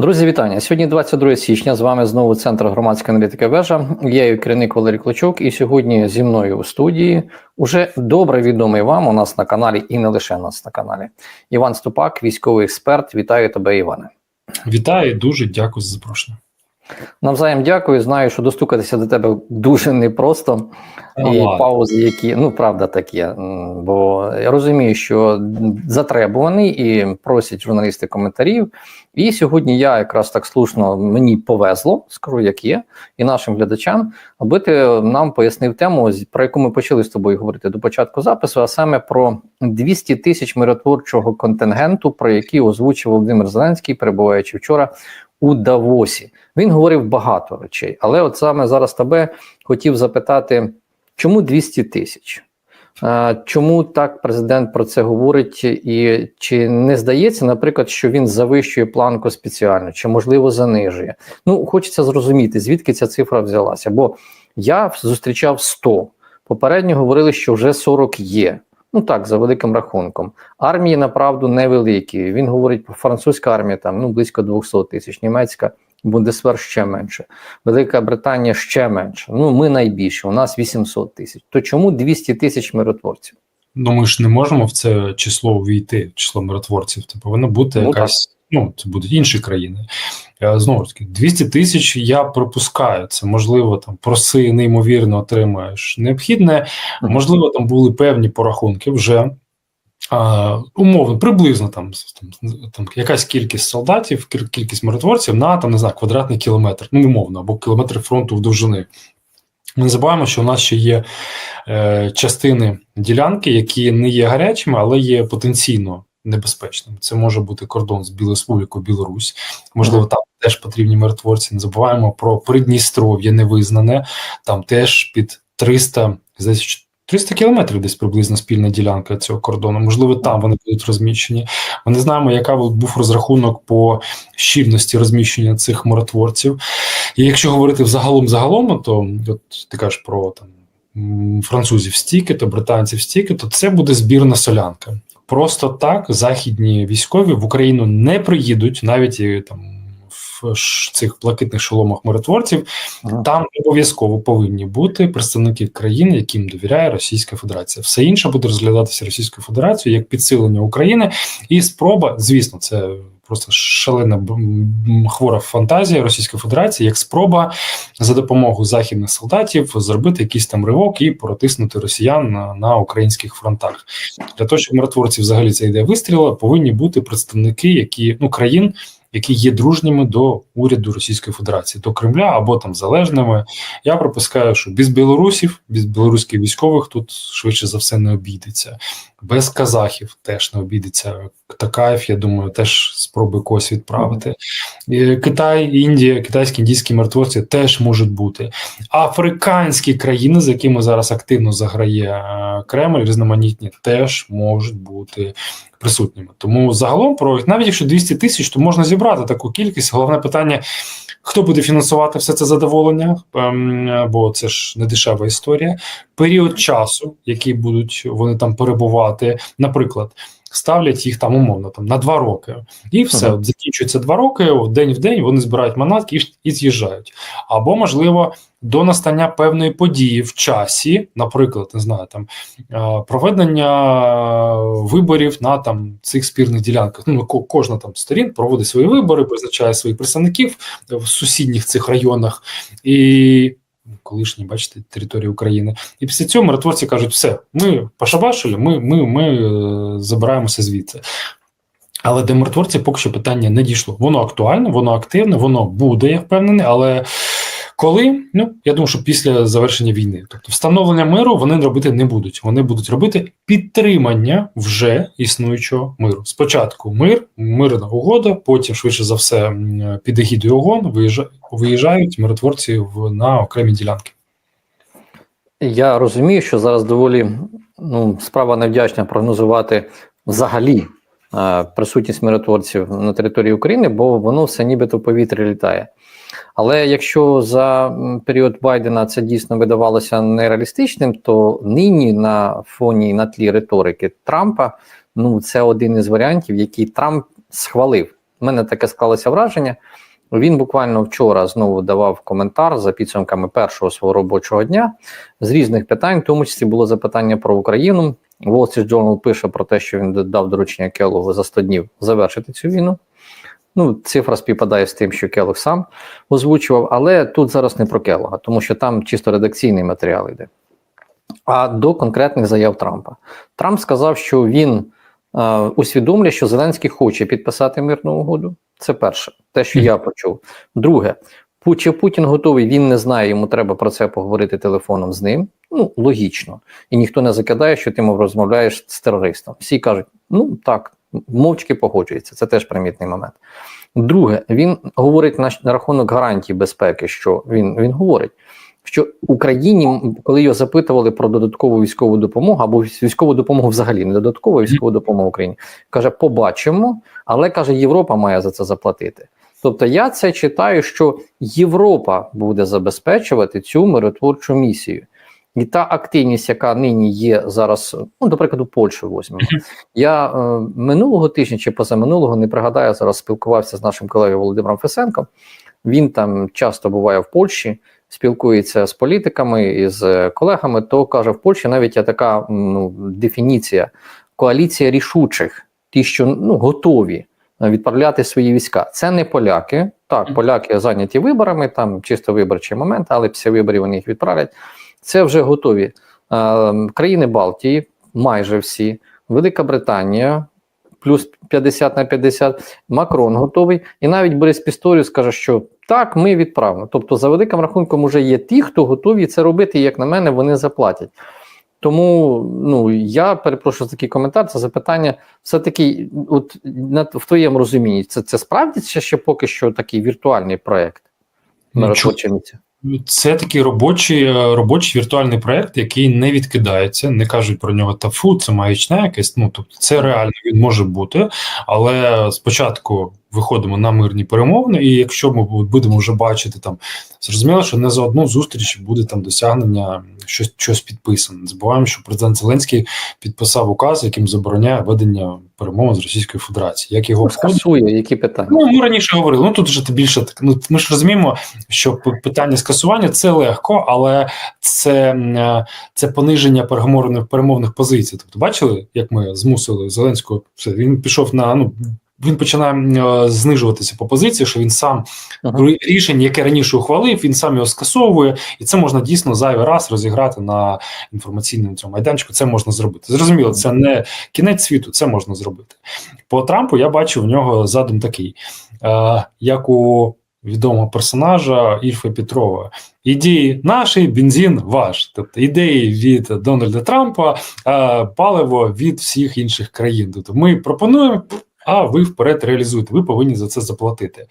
Друзі, вітання. Сьогодні 22 січня. З вами знову центр громадської аналітики вежа. Я її керівник Валерій Клочок, і сьогодні зі мною у студії уже добре відомий вам у нас на каналі, і не лише у нас на каналі. Іван Ступак, військовий експерт. Вітаю тебе, Іване. Вітаю, дуже дякую за запрошення. Навзаєм дякую. Знаю, що достукатися до тебе дуже непросто. Ну, і паузи, які ну правда так є. Бо я розумію, що затребуваний і просять журналісти коментарів. І сьогодні я якраз так слушно мені повезло, скажу як є, і нашим глядачам, аби ти нам пояснив тему, про яку ми почали з тобою говорити до початку запису, а саме про 200 тисяч миротворчого контингенту, про який озвучив Володимир Зеленський, перебуваючи вчора у Давосі. Він говорив багато речей, але от саме зараз тебе хотів запитати. Чому 200 тисяч? Чому так президент про це говорить? І чи не здається, наприклад, що він завищує планку спеціально, чи можливо занижує? Ну, хочеться зрозуміти, звідки ця цифра взялася. Бо я зустрічав 100. Попередньо говорили, що вже 40 є. Ну так, за великим рахунком. Армії направду невеликі. Він говорить про французька армія там ну близько 200 тисяч, німецька Бундесвер ще менше. Велика Британія ще менше. Ну, ми найбільше, у нас 800 тисяч. То чому 200 тисяч миротворців? Ну ми ж не можемо в це число увійти, число миротворців. Це повинно бути Ну, якась. Ну, це будуть інші країни. Е, Знову ж таки, 200 тисяч я пропускаю. Це можливо там проси неймовірно отримаєш необхідне. Можливо, там були певні порахунки вже. А, умовно, приблизно там, там, там якась кількість солдатів, кількість миротворців на там не знаю, квадратний кілометр, ну умовно, або кілометр фронту в довжини. Ми не забуваємо, що у нас ще є е, частини ділянки, які не є гарячими, але є потенційно небезпечними. Це може бути кордон з Білореспублікою Білорусь. Можливо, там теж потрібні миротворці. Не забуваємо про Придністров'я невизнане. Там теж під 300, здається, 300 кілометрів десь приблизно спільна ділянка цього кордону. Можливо, там вони будуть розміщені. Ми не знаємо, яка був розрахунок по щільності розміщення цих миротворців. І якщо говорити взагалом загалом, то от ти кажеш про там французів стільки, то британців стільки, то це буде збірна солянка. Просто так західні військові в Україну не приїдуть, навіть і там в цих блакитних шоломах миротворців. Там обов'язково повинні бути представники країн, яким довіряє Російська Федерація. Все інше буде розглядатися Російською Федерацією як підсилення України і спроба, звісно, це просто шалена хвора фантазія Російської Федерації, як спроба за допомогою західних солдатів зробити якийсь там ривок і протиснути росіян на, на українських фронтах. Для того, щоб миротворці взагалі ця ідея вистріла, повинні бути представники, які ну країн. Які є дружніми до уряду Російської Федерації, до Кремля або там залежними. Я припускаю, що без білорусів, без білоруських військових тут швидше за все не обійдеться. Без казахів теж не обійдеться. Такаєв, я думаю, теж спробує когось відправити. Е, Китай, Індія, китайські індійські мертвоці теж можуть бути. Африканські країни, з якими зараз активно заграє е, Кремль, різноманітні, теж можуть бути присутніми. Тому загалом про навіть якщо 200 тисяч, то можна зібрати таку кількість. Головне питання. Хто буде фінансувати все це задоволення? Ем, бо це ж не дешева історія. Період часу, який будуть вони там перебувати, наприклад, ставлять їх там умовно там на два роки, і все Ага. от закінчується два роки. День в день вони збирають манатки і, і з'їжджають. Або можливо до настання певної події в часі, наприклад, не знаю, там е, проведення виборів на там цих спірних ділянках. Ну кожна там сторін проводить свої вибори, призначає своїх представників в сусідніх цих районах і. Колишні, бачите, території України, і після цього миротворці кажуть: все, ми пошабашили, ми, ми, ми е, забираємося звідси. Але до миротворців поки що питання не дійшло. Воно актуальне, воно активне, воно буде, я впевнений, але коли? Ну, я думаю, що після завершення війни. Тобто встановлення миру вони робити не будуть. Вони будуть робити підтримання вже існуючого миру. Спочатку мир, мирна угода, потім, швидше за все, під егідою ОГОН виїжджа- виїжджають миротворці в, на окремі ділянки. Я розумію, що зараз доволі ну, справа невдячна прогнозувати взагалі е, присутність миротворців на території України, бо воно все нібито в повітрі літає. Але якщо за період Байдена це дійсно видавалося нереалістичним, то нині на фоні на тлі риторики Трампа, ну це один із варіантів, який Трамп схвалив. в мене таке склалося враження. Він буквально вчора знову давав коментар за підсумками першого свого робочого дня з різних питань, в тому числі було запитання про Україну. Wall Street Journal пише про те, що він дав доручення Келлогу за 100 днів завершити цю війну. Ну, цифра співпадає з тим, що Келлог сам озвучував, але тут зараз не про Келлога, тому що там чисто редакційний матеріал йде. А до конкретних заяв Трампа. Трамп сказав, що він е, усвідомлює, що Зеленський хоче підписати мирну угоду. Це перше, те, що я почув. Друге, чи Путін готовий, він не знає, йому треба про це поговорити телефоном з ним. Ну, логічно. І ніхто не закидає, що ти мов розмовляєш з терористом. Всі кажуть, ну так, мовчки погоджується. Це теж примітний момент. Друге, він говорить на, на рахунок гарантій безпеки, що він, він говорить, що Україні, коли його запитували про додаткову військову допомогу або військову допомогу взагалі, не додаткову а військову допомогу Україні, каже, побачимо, але каже, Європа має за це заплатити. Тобто я це читаю, що Європа буде забезпечувати цю миротворчу місію. І та активність, яка нині є зараз, ну, до прикладу, Польщу візьмемо. Я е, минулого тижня чи позаминулого не пригадаю, зараз спілкувався з нашим колегою Володимиром Фесенком. Він там часто буває в Польщі, спілкується з політиками і з колегами. То каже, в Польщі навіть є така ну, дефініція коаліція рішучих, ті, що ну, готові відправляти свої війська. Це не поляки. Так, поляки зайняті виборами, там чисто виборчий момент, але після виборів вони їх відправлять. Це вже готові е, країни Балтії, майже всі, Велика Британія, плюс 50 на 50, Макрон готовий, і навіть Борис Пісторіус каже, що так, ми відправимо. Тобто, за великим рахунком, вже є ті, хто готові це робити, і як на мене, вони заплатять. Тому ну я перепрошую за такий коментар. Це запитання все-таки, от на в твоєму розумінні, це це справді це ще поки що такий віртуальний проект миротворча місця. Це такий робочий е, робочий віртуальний проект, який не відкидається, не кажуть про нього та фу, це маячня якесь. Ну тобто, це реально він може бути, але спочатку виходимо на мирні перемовини, і якщо ми будемо вже бачити там, зрозуміло, що не за одну зустріч буде там досягнення щось щось підписане. Не забуваємо, що президент Зеленський підписав указ, яким забороняє ведення перемовин з Російською Федерацією. Як його скасує, які питання? Ну ми раніше говорили. Ну тут вже ти більше так. Ну ми ж розуміємо, що питання скасування це легко, але це це пониження переговорних перемовних позицій. Тобто, бачили, як ми змусили Зеленського все він пішов на ну. Він починає е, знижуватися по позиції, що він сам uh-huh. рішення, яке раніше ухвалив, він сам його скасовує, і це можна дійсно зайвий раз розіграти на інформаційному цьому майданчику. Це можна зробити. Зрозуміло, це не кінець світу, це можна зробити. По Трампу я бачу в нього задум такий, е, як у відомого персонажа Ільфа Петрова. Ідеї наші, бензин ваш. Тобто ідеї від Дональда Трампа, а паливо від всіх інших країн. Тобто ми пропонуємо. А ви вперед реалізуєте, ви повинні за це заплатити.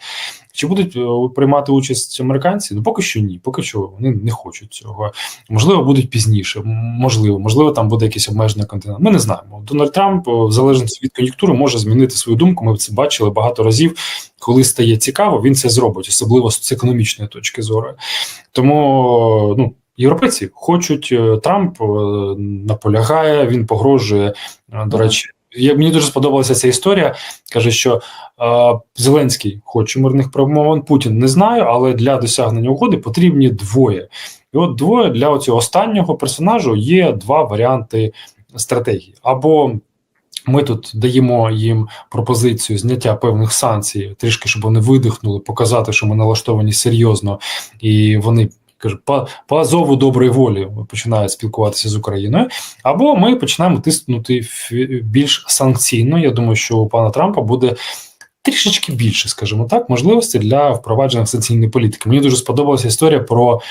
Чи будуть приймати участь американці? Ну поки що ні, поки що вони не хочуть цього. Можливо, будуть пізніше. Можливо, можливо, там буде якесь обмеження континенту. Ми не знаємо. Дональд Трамп, в залежності від кон'юнктури, може змінити свою думку. Ми це бачили багато разів. Коли стає цікаво, він це зробить, особливо з економічної точки зору. Тому ну. Європейці хочуть Трамп наполягає, він погрожує. До речі, мені дуже сподобалася ця історія. Каже, що е, Зеленський хоче мирних перемовин, Путін не знаю, але для досягнення угоди потрібні двоє. І от двоє для цього останнього персонажу є два варіанти стратегії. Або ми тут даємо їм пропозицію зняття певних санкцій, трішки, щоб вони видихнули, показати, що ми налаштовані серйозно, і вони кажу, по, по зову доброї волі починають спілкуватися з Україною, або ми починаємо тиснути більш санкційно. Я думаю, що у пана Трампа буде. Трішечки більше, скажімо так, можливості для впровадження санкційної політики. Мені дуже сподобалася історія про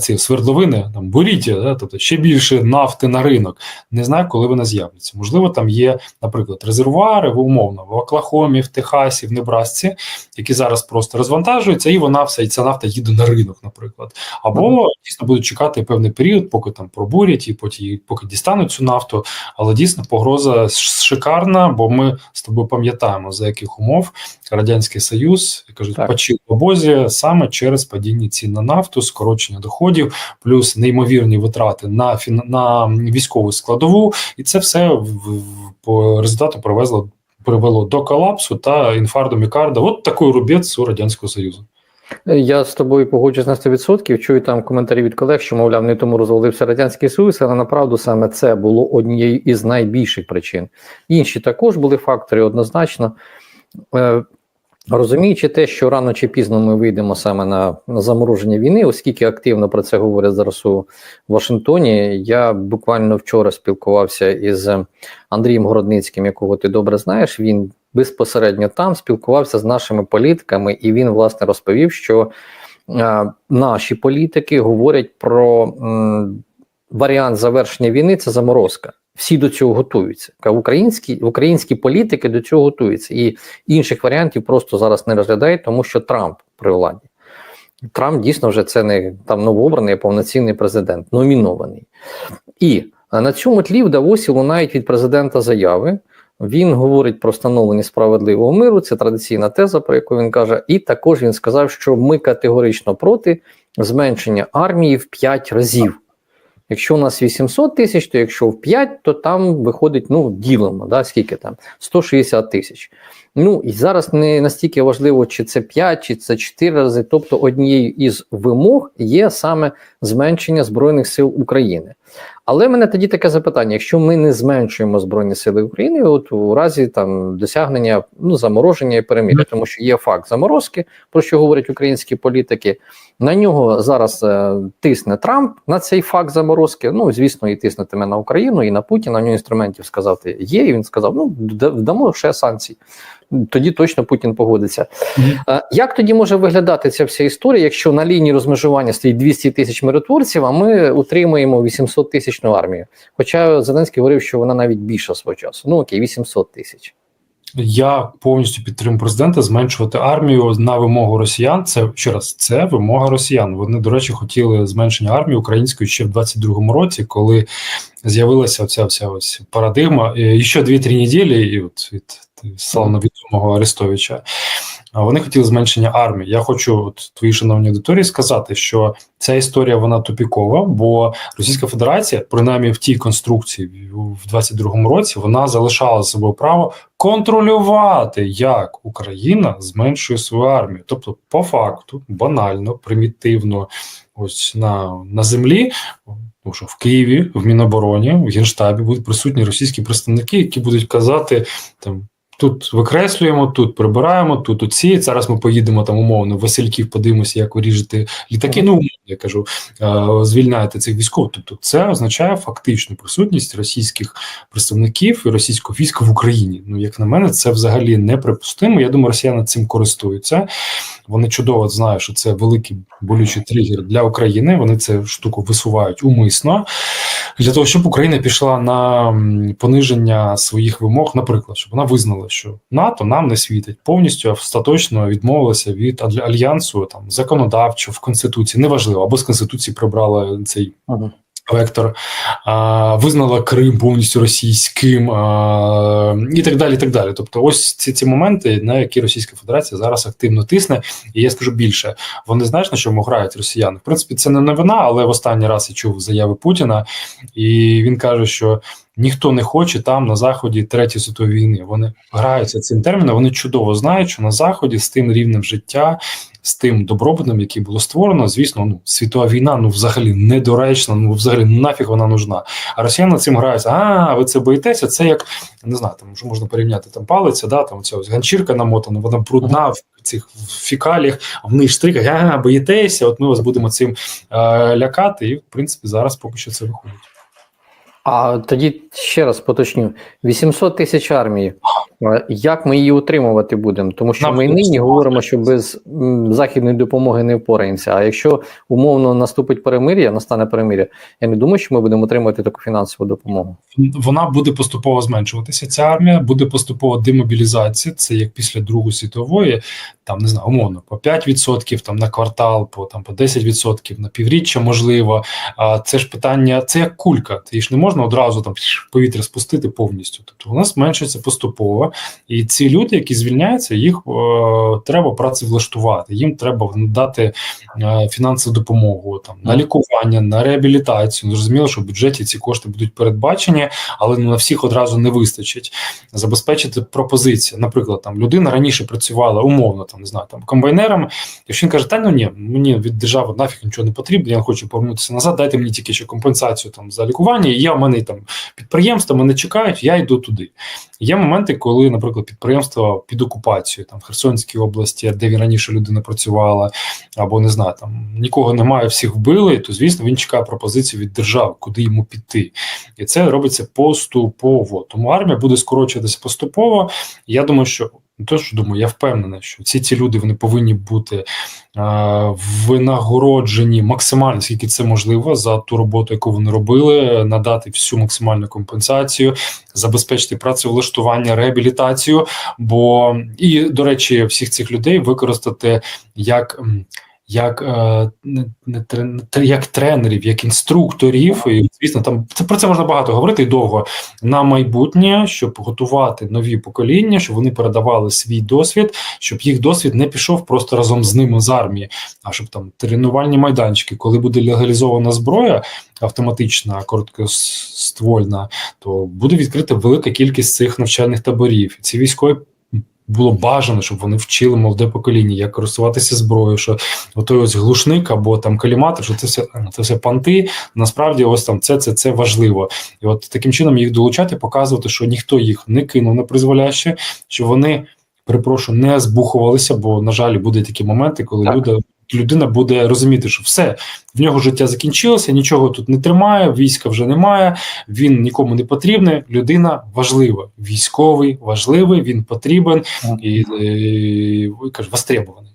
ці свердловини, там буріття, да, тобто ще більше нафти на ринок. Не знаю, коли вона з'явиться. Можливо, там є, наприклад, резервуари умовно в Оклахомі, в Техасі, в Небрасці, які зараз просто розвантажуються, і вона вся і ця нафта їде на ринок, наприклад. Або mm-hmm. дійсно будуть чекати певний період, поки там пробурять і потім поки дістануть цю нафту. Але дійсно погроза шикарна, бо ми з тобою пам'ятаємо за яких умов радянський союз кажуть, почив в обозі саме через падіння цін на нафту, скорочення доходів, плюс неймовірні витрати на на військову складову, і це все в, в, по результату привезло привело до колапсу та інфаркту мікарда. От такий рубець у радянського союзу. Я з тобою погоджуюсь на 100%. Чую там коментарі від колег, що мовляв, не тому розвалився радянський союз, але направду саме це було однією із найбільших причин. Інші також були фактори однозначно. Розуміючи те, що рано чи пізно ми вийдемо саме на, на замороження війни, оскільки активно про це говорять зараз у Вашингтоні, я буквально вчора спілкувався із Андрієм Городницьким, якого ти добре знаєш. Він безпосередньо там спілкувався з нашими політиками, і він власне розповів, що е, наші політики говорять про м, варіант завершення війни це заморозка. Всі до цього готуються. Українські українські політики до цього готуються, і інших варіантів просто зараз не розглядають, тому що Трамп при владі. Трамп дійсно вже це не там новообраний, а повноцінний президент, номінований. І на цьому тлі в Давосі лунають від президента заяви. Він говорить про встановлення справедливого миру. Це традиційна теза, про яку він каже. І також він сказав, що ми категорично проти зменшення армії в 5 разів. Якщо у нас 800 тисяч, то якщо в 5, то там виходить, ну, ділимо, да, скільки там? 160 тисяч. Ну, і зараз не настільки важливо, чи це 5, чи це 4 рази. Тобто, однією із вимог є саме зменшення Збройних сил України. Але в мене тоді таке запитання: якщо ми не зменшуємо Збройні Сили України, от у разі там досягнення ну, замороження і перемир'я, тому що є факт заморозки, про що говорять українські політики. На нього зараз е, тисне Трамп на цей факт заморозки. Ну, звісно, і тиснетиме на Україну і на Путіна. У нього інструментів сказати є. І він сказав: ну дамо ще санкцій. Тоді точно Путін погодиться. Mm-hmm. Як тоді може виглядати ця вся історія, якщо на лінії розмежування стоїть 200 тисяч миротворців, а ми утримуємо 800 тисячну армію? Хоча Зеленський говорив, що вона навіть більша свого часу. Ну окей, 800 тисяч. Я повністю підтримую президента зменшувати армію на вимогу росіян. Це ще раз це вимога росіян. Вони, до речі, хотіли зменшення армії української ще в 22-му році, коли з'явилася оця вся ось парадигма. І ще 2-3 неділі, і от від славновідомого Арестовича. Вони хотіли зменшення армії. Я хочу от твоїй шановній аудиторії сказати, що ця історія вона тупікова, бо Російська Федерація, принаймні в тій конструкції в 22-му році, вона залишала за собою право контролювати, як Україна зменшує свою армію. Тобто, по факту, банально, примітивно, ось на, на землі. Тому що в Києві, в Мінобороні, в Генштабі будуть присутні російські представники, які будуть казати там Тут викреслюємо, тут прибираємо, тут оці. Зараз ми поїдемо там умовно Васильків, подивимося, як ви ріжете літаки. Ну, я кажу, звільняєте цих військових. Тобто, це означає фактичну присутність російських представників і російського війська в Україні. Ну, як на мене, це взагалі неприпустимо. Я думаю, росіяни цим користуються. Вони чудово знають, що це великий болючий тригер для України. Вони цю штуку висувають умисно для того, щоб Україна пішла на пониження своїх вимог, наприклад, щоб вона визнала, що НАТО нам не світить повністю остаточно відмовилася від альянсу там законодавчо в конституції, неважливо, або з конституції прибрала цей. Ага. Вектор а, визнала Крим повністю російським а, і так далі. і так далі. Тобто, ось ці ці моменти, на які Російська Федерація зараз активно тисне, і я скажу більше, вони знають, на чому грають росіяни. В принципі, це не новина, але в останній раз я чув заяви Путіна, і він каже, що ніхто не хоче там на заході третьої світової війни. Вони граються цим терміном. Вони чудово знають, що на заході з тим рівнем життя з тим добробутом, який було створено, звісно, ну світова війна ну взагалі недоречна, ну взагалі нафіг вона нужна. А росіяни цим граються. А ви це боїтеся? Це як не знаю, там що можна порівняти там палиця, да там ця ось ганчірка намотана, вона брудна в цих фікаліях, а в них штриках, а боїтеся, от ми вас будемо цим е, лякати, і в принципі зараз поки що це виходить. А тоді ще раз поточню: 800 тисяч армії. Як ми її утримувати будемо? Тому що Нам ми нині говоримо, що без західної допомоги не впораємося. А якщо умовно наступить перемир'я, настане перемир'я, я не думаю, що ми будемо отримувати таку фінансову допомогу. Вона буде поступово зменшуватися. Ця армія буде поступово демобілізація. Це як після Другої світової, там не знаю, умовно по 5% там на квартал, по там по 10% на півріччя, можливо. А це ж питання, це як кулька. Ти ж не можна одразу там повітря спустити повністю. Тобто вона зменшується поступово. І ці люди, які звільняються, їх е, треба працевлаштувати. Їм треба надати е, фінансову допомогу там на лікування, на реабілітацію. Ну, Зрозуміло, що в бюджеті ці кошти будуть передбачені, але ну, на всіх одразу не вистачить. Забезпечити пропозиції. Наприклад, там людина раніше працювала умовно, там не знаю, там комбайнером. Якщо він каже, та ну ні, мені від держави нафіг нічого не потрібно, я хочу повернутися назад, дайте мені тільки ще компенсацію там за лікування. І я в мене там підприємства мене чекають, я йду туди. Є моменти, коли, наприклад, підприємства під окупацією там в Херсонській області, де він раніше людина працювала, або не знаю, там нікого немає, всіх вбили. То звісно він чекає пропозицію від держави, куди йому піти, і це робиться поступово. Тому армія буде скорочуватися поступово. Я думаю, що не то, що думаю, я впевнений, що всі ці люди вони повинні бути е, винагороджені максимально, скільки це можливо, за ту роботу, яку вони робили, надати всю максимальну компенсацію, забезпечити працевлаштування, реабілітацію. Бо і до речі, всіх цих людей використати як. Як е, не, не, як тренерів, як інструкторів, і звісно, там це про це можна багато говорити і довго на майбутнє, щоб готувати нові покоління, щоб вони передавали свій досвід, щоб їх досвід не пішов просто разом з ними з армії, а щоб там тренувальні майданчики, коли буде легалізована зброя автоматична, короткоствольна, то буде відкрита велика кількість цих навчальних таборів. Ці військові. Було бажано, щоб вони вчили молоде покоління, як користуватися зброєю, що отой ось глушник або там каліматор, що це все це все панти. Насправді, ось там це це, це важливо. І от таким чином їх долучати, показувати, що ніхто їх не кинув на призволяще, що вони, перепрошую, не збухувалися, бо, на жаль, будуть такі моменти, коли Так. люди, людина буде розуміти, що все, в нього життя закінчилося, нічого тут не тримає, війська вже немає, він нікому не потрібний. Людина важлива. Військовий важливий, він потрібен і, і кажу, востребований.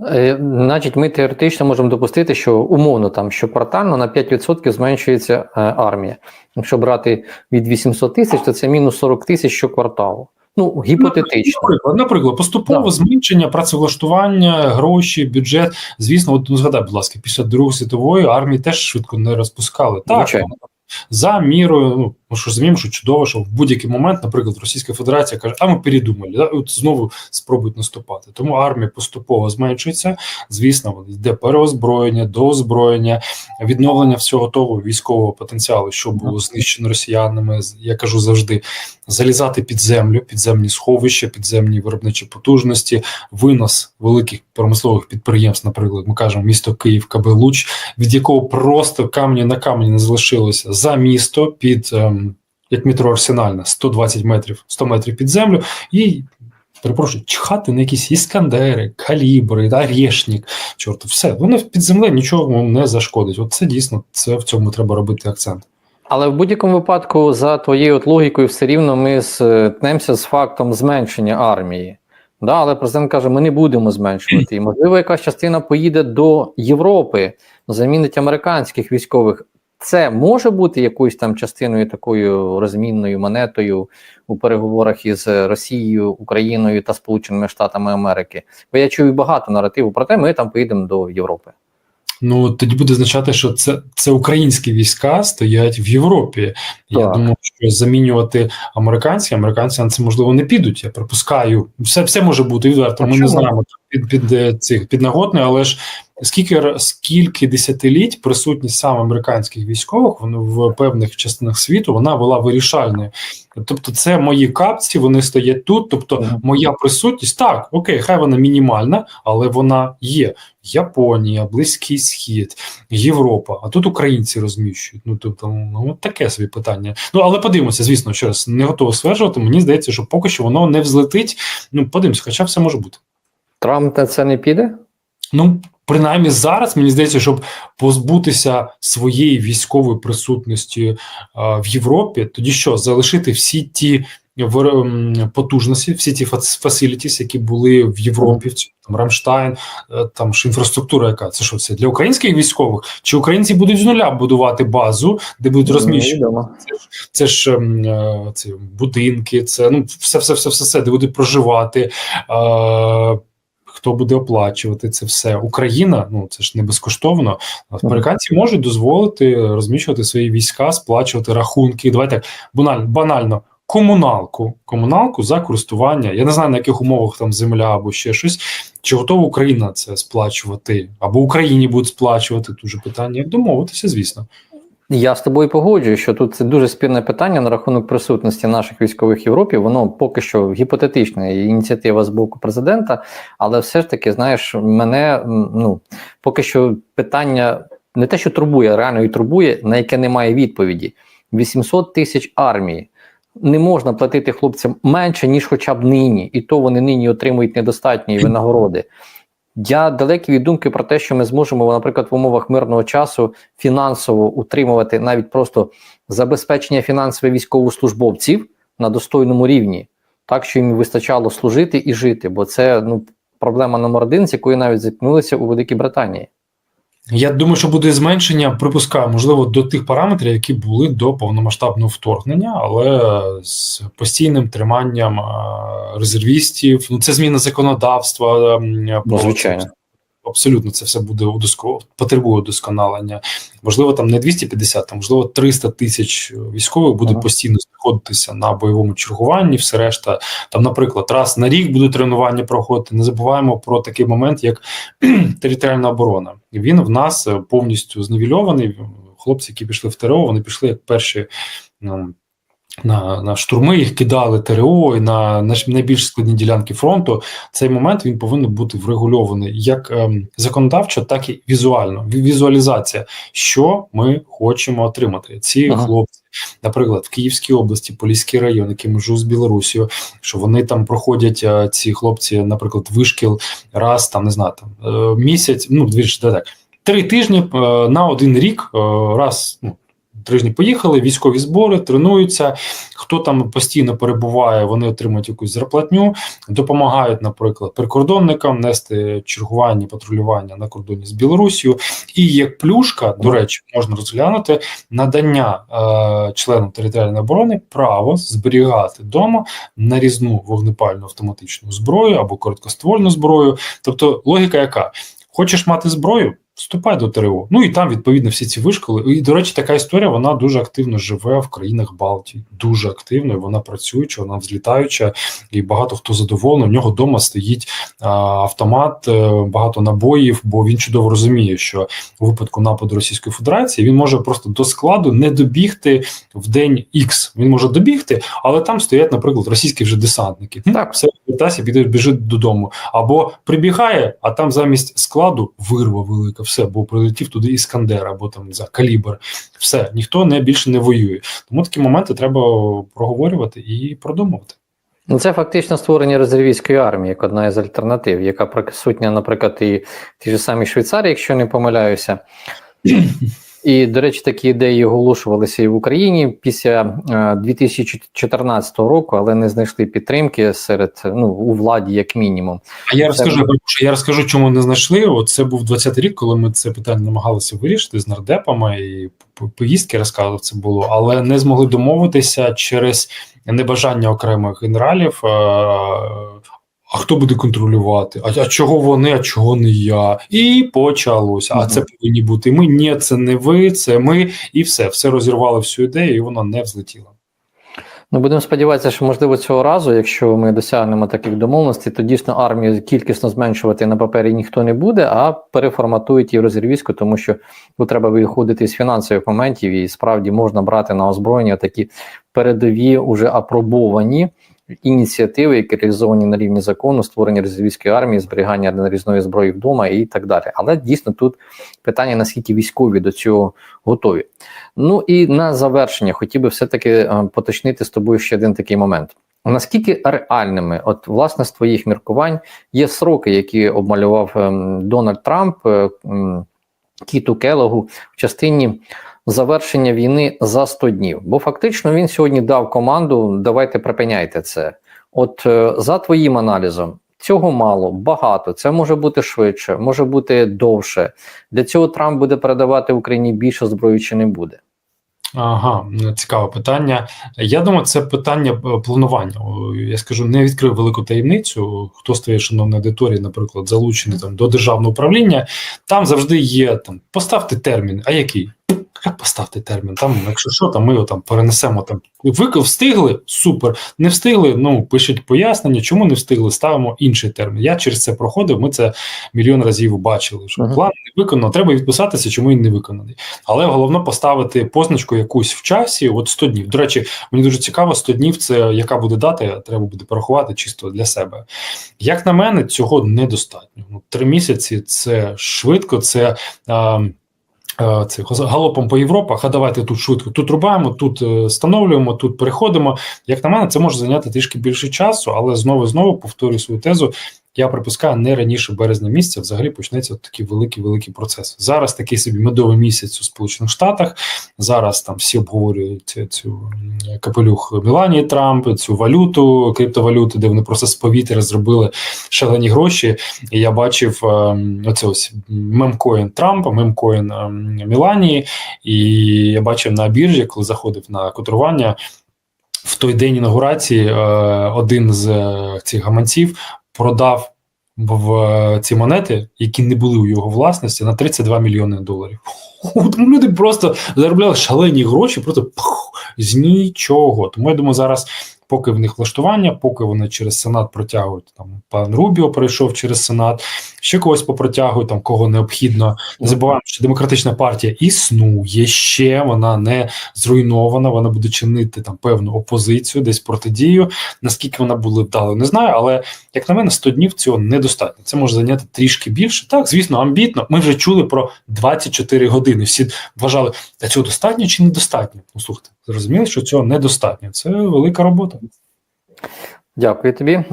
Е, Значить, ми теоретично можемо допустити, що умовно там щоквартально на 5% зменшується е, армія. Якщо брати від 800 тисяч, то це мінус 40 тисяч щокварталу. Ну, гіпотетично. Наприклад, наприклад, поступове Да. зменшення, працевлаштування, гроші, бюджет. Звісно, от ну, згадай, будь ласка, після Другої світової армії теж швидко не розпускали. Так, Звичайно. за мірою, ну ми ж розуміємо, що чудово, що в будь-який момент, наприклад, Російська Федерація каже, а ми передумали, да? от знову спробують наступати. Тому армія поступово зменшується. Звісно, йде переозброєння, доозброєння, відновлення всього того військового потенціалу, що було знищено росіянами. Я кажу завжди: залізати під землю, підземні сховища, підземні виробничі потужності, винос великих промислових підприємств, наприклад, ми кажемо місто Київ, КБ Луч, від якого просто камені на камені не залишилося за місто під ем, як метро Арсенальна, 120 метрів, 100 метрів під землю, і перепрошую, чхати на якісь іскандери, калібри, орешник, чорт, все, воно під землею нічого не зашкодить. От це дійсно це в цьому треба робити акцент. Але в будь-якому випадку, за твоєю от логікою, все рівно ми стнемося з фактом зменшення армії. Да, але президент каже, ми не будемо зменшувати. І можливо, якась частина поїде до Європи, замінить американських військових. Це може бути якоюсь там частиною такою розмінною монетою у переговорах із Росією, Україною та Сполученими Штатами Америки. Бо я чую багато наративу про те, ми там поїдемо до Європи. Ну тоді буде означати, що це, це українські війська стоять в Європі. Я думаю, що замінювати американські, американці на це можливо не підуть. Я припускаю, все, все може бути відверто. А Ми не знаємо під, під е, цих піднаготне, але ж скільки скільки десятиліть присутність саме американських військових вони в певних частинах світу вона була вирішальною. Тобто, це мої капці, вони стоять тут. Тобто, моя присутність так, окей, хай вона мінімальна, але вона є. Японія, Близький Схід, Європа. А тут українці розміщують. Ну тобто, ну от таке собі питання. Ну але подивимося, звісно, ще раз не готово стверджувати. Мені здається, що поки що воно не взлетить. Ну, подивимося, хоча все може бути. Трамп на це не піде? Ну, принаймні зараз мені здається, щоб позбутися своєї військової присутності а, в Європі, тоді що залишити всі ті потужності, всі ті фасилітіс, які були в Європі, там Рамштайн, е, там ж інфраструктура, яка це що це для українських військових? Чи українці будуть з нуля будувати базу, де будуть розміщувати? Це ж ем, е, це будинки, це ну все, все, все, все, все, де будуть проживати. Е, Хто буде оплачувати це все? Україна, ну це ж не безкоштовно. Американці можуть дозволити розміщувати свої війська, сплачувати рахунки. Давайте так банально, банально комуналку, комуналку за користування. Я не знаю на яких умовах там земля або ще щось. Чи готова Україна це сплачувати, або Україні будуть сплачувати? Дуже питання. Як домовитися, звісно. Я з тобою погоджую, що тут це дуже спірне питання на рахунок присутності наших військових в Європі. Воно поки що гіпотетична ініціатива з боку президента, але все ж таки, знаєш, мене ну поки що питання не те, що турбує, а реально і турбує, на яке немає відповіді. 800 тисяч армії. Не можна платити хлопцям менше, ніж хоча б нині, і то вони нині отримують недостатні винагороди. Я далекий від думки про те, що ми зможемо, наприклад, в умовах мирного часу фінансово утримувати навіть просто забезпечення фінансове військовослужбовців на достойному рівні, так що їм вистачало служити і жити, бо це ну проблема номер один, з якою навіть зіткнулися у Великій Британії. Я думаю, що буде зменшення, припускаю, можливо, до тих параметрів, які були до повномасштабного вторгнення, але з постійним триманням резервістів. Ну це зміна законодавства. Ну, звичайно. Абсолютно, це все буде удоско... потребує удосконалення. Можливо, там не 250, а можливо 300 тисяч військових буде Ага. постійно знаходитися на бойовому чергуванні. Все решта, там, наприклад, раз на рік будуть тренування проходити. Не забуваємо про такий момент, як територіальна оборона. Він в нас повністю зневільований. Хлопці, які пішли в ТРО, вони пішли як перші. ну, На, на штурми їх кидали ТРО і на, на найбільш складні ділянки фронту. Цей момент він повинен бути врегульований як ем, законодавчо, так і візуально. Ві- Візуалізація, що ми хочемо отримати. Ці Ага. хлопці, наприклад, в Київській області, Поліський район, який межу з Білорусією, що вони там проходять е, ці хлопці, наприклад, вишкіл раз там не знаю, там е, місяць, ну двічі так. Три тижні е, на один рік, раз ну, тижні поїхали, військові збори, тренуються. Хто там постійно перебуває, вони отримують якусь зарплатню, допомагають, наприклад, прикордонникам нести чергування, патрулювання на кордоні з Білорусією. І як плюшка, до речі, можна розглянути надання е, членам територіальної оборони право зберігати вдома нарізну вогнепальну автоматичну зброю або короткоствольну зброю. Тобто, логіка яка? Хочеш мати зброю? Вступай до ТРО. Ну і там відповідно всі ці вишколи. І до речі, така історія вона дуже активно живе в країнах Балтії. Дуже активно. і Вона працююча, вона взлітаюча, і багато хто задоволений. У нього вдома стоїть а, автомат, е, багато набоїв, бо він чудово розуміє, що у випадку нападу Російської Федерації він може просто до складу не добігти в день X. Він може добігти, але там стоять, наприклад, російські вже десантники. Так. все вертайся, піде біжить додому. Або прибігає, а там замість складу вирва велика, все, бо прилетів туди іскандер, або там за калібр. Все, ніхто не більше не воює. Тому такі моменти треба проговорювати і продумувати. Ну, це фактично створення резервістської армії як одна із альтернатив, яка присутня, наприклад, і ті ж самі Швейцарії, якщо не помиляюся. І, до речі, такі ідеї оголошувалися і в Україні після е, 2014 року, але не знайшли підтримки серед ну у владі, як мінімум. А я розкажу, Це- я розкажу, чому не знайшли. От це був 20-й рік, коли ми це питання намагалися вирішити з нардепами, і по- поїздки розказував це було, але не змогли домовитися через небажання окремих генералів. А хто буде контролювати? А, а чого вони, а чого не я? І почалося. А це повинні бути ми. Ні, це не ви, це ми, і все. Все розірвали всю ідею, і вона не взлетіла. Ну, будемо сподіватися, що можливо цього разу, якщо ми досягнемо таких домовленостей, то дійсно армію кількісно зменшувати на папері ніхто не буде, а переформатують її в резервістку, тому що тут треба виходити з фінансових моментів, і справді можна брати на озброєння такі передові, уже апробовані ініціативи, які реалізовані на рівні закону, створення резервістської армії, зберігання нарізної зброї вдома і так далі. Але дійсно тут питання наскільки військові до цього готові. Ну і на завершення хотів би все-таки е, поточнити з тобою ще один такий момент. Наскільки реальними, от власне з твоїх міркувань, є сроки, які обмалював ем, Дональд Трамп е, м, Кіту Келогу в частині завершення війни за 100 днів? Бо фактично він сьогодні дав команду: давайте припиняйте це. От е, за твоїм аналізом, цього мало, багато. Це може бути швидше, може бути довше. Для цього Трамп буде передавати Україні більше зброї чи не буде. Ага, цікаве питання. Я думаю, це питання е, планування. Я скажу, не відкрив велику таємницю. Хто стає шановна аудиторії, наприклад, залучений там до державного управління, там завжди є там поставте термін. А який? Як поставити термін? Там, якщо що, там ми його там перенесемо там. Ви встигли? Супер. Не встигли. Ну пишіть пояснення, чому не встигли, ставимо інший термін. Я через це проходив. Ми це мільйон разів бачили. Що Мгм. план не виконано, треба відписатися, чому він не виконаний. Але головне поставити позначку якусь в часі, от 100 днів. До речі, мені дуже цікаво, 100 днів це яка буде дата, треба буде порахувати чисто для себе. Як на мене, цього недостатньо. Ну, три місяці це швидко, це. А, а, це галопом по Європах, а давайте тут швидко тут рубаємо, тут е, встановлюємо, тут переходимо. Як на мене, це може зайняти трішки більше часу, але знову знову повторюю свою тезу. Я припускаю, не раніше березня місяця взагалі почнеться от такий великий великий процес. Зараз такий собі медовий місяць у Сполучених Штатах. Зараз там всі обговорюють цю капелюх Меланії Трамп, цю валюту, криптовалюту, де вони просто з повітря зробили шалені гроші. І я бачив ем, оце ось мемкоін Трампа, мемкоін ем, Меланії, і я бачив на біржі, коли заходив на котирування. В той день інаугурації е, один з е, цих гаманців продав в е, ці монети, які не були у його власності, на 32 мільйони доларів. Тому люди просто заробляли шалені гроші, просто пух, з нічого. Тому я думаю, зараз, поки в них влаштування, поки вони через Сенат протягують, там пан Рубіо пройшов через Сенат, ще когось попротягують, там кого необхідно. Не забуваємо, що демократична партія існує ще, вона не зруйнована, вона буде чинити там певну опозицію, десь протидію. Наскільки вона буде вдалою, не знаю, але як на мене, 100 днів цього недостатньо. Це може зайняти трішки більше. Так, звісно, амбітно. Ми вже чули про 24 години. Всі вважали, а цього достатньо чи недостатньо? Ну слухайте, зрозуміли, що цього недостатньо. Це велика робота. Дякую тобі е,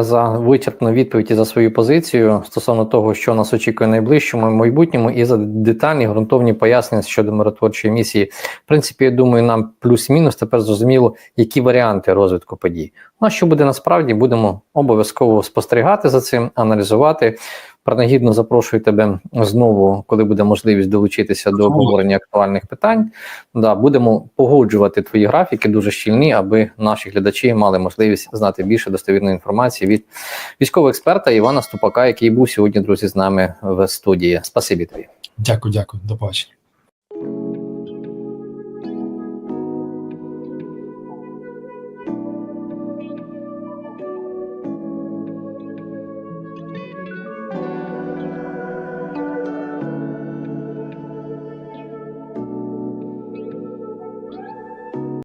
за вичерпну відповідь і за свою позицію стосовно того, що нас очікує в найближчому майбутньому, і за детальні ґрунтовні пояснення щодо миротворчої місії. В принципі, я думаю, нам плюс-мінус тепер зрозуміло, які варіанти розвитку подій. Ну а що буде насправді, будемо обов'язково спостерігати за цим, аналізувати. Принагідно запрошую тебе знову, коли буде можливість долучитися до обговорення актуальних питань. Да, будемо погоджувати твої графіки дуже щільні, аби наші глядачі мали можливість знати більше достовірної інформації від військового експерта Івана Ступака, який був сьогодні, друзі, з нами в студії. Спасибі тобі. Дякую, дякую, до побачення.